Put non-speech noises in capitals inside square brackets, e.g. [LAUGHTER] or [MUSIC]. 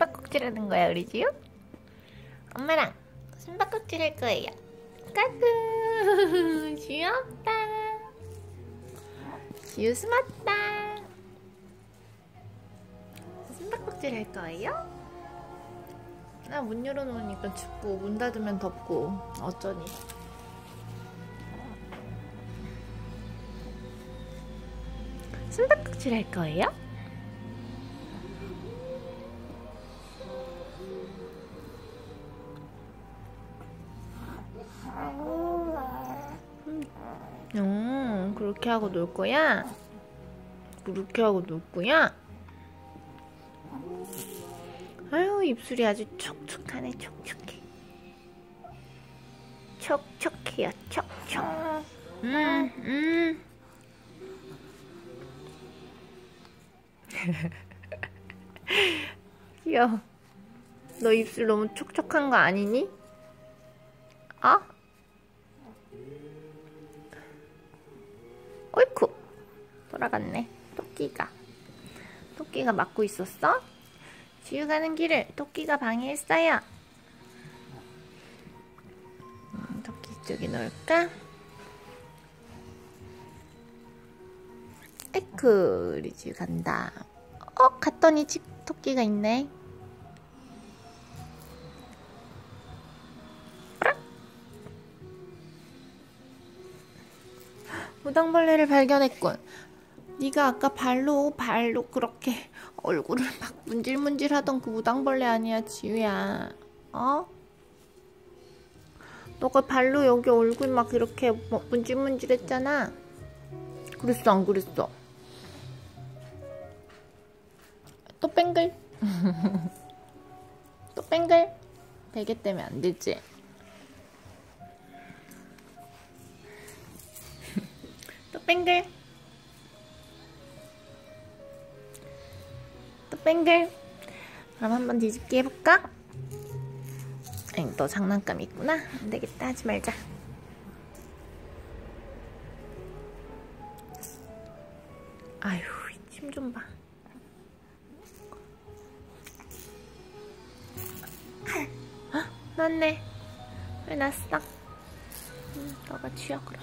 숨바꼭질 하는 거야 우리 지우? 엄마랑 숨바꼭질 할 거예요 까꿍 [LAUGHS] 귀엽다 지우 숨었다 숨바꼭질 할 거예요? 나 문 열어놓으니까 춥고 문 닫으면 덥고 어쩌니 숨바꼭질 할 거예요? 음, 그렇게 하고 놀 거야? 그렇게 하고 놀 거야? 아유, 입술이 아주 촉촉하네, 촉촉해. 촉촉해요, 촉촉. 음, 음. [LAUGHS] 귀여워. 너 입술 너무 촉촉한 거 아니니? 어? 돌아갔네 토끼가 토끼가 막고 있었어? 지우 가는 길을 토끼가 방해했어요 음, 토끼 쪽에 놓을까? 에크 우리 지우 간다 어? 갔더니 집 토끼가 있네 무당벌레를 발견했군. 네가 아까 발로 발로 그렇게 얼굴을 막 문질문질하던 그 무당벌레 아니야 지우야. 어? 너가 발로 여기 얼굴 막 이렇게 뭐 문질문질 했잖아. 그랬어 안 그랬어? 또 뱅글. [LAUGHS] 또 뱅글. 베개 때문에 안 되지. [LAUGHS] 또 뱅글. 그럼 한번 뒤집기 해볼까? 아니 너 장난감 있구나. 안되겠다. 하지 말자. 아휴 침 좀봐. 났네. 왜 났어? 응, 너가 치워 그럼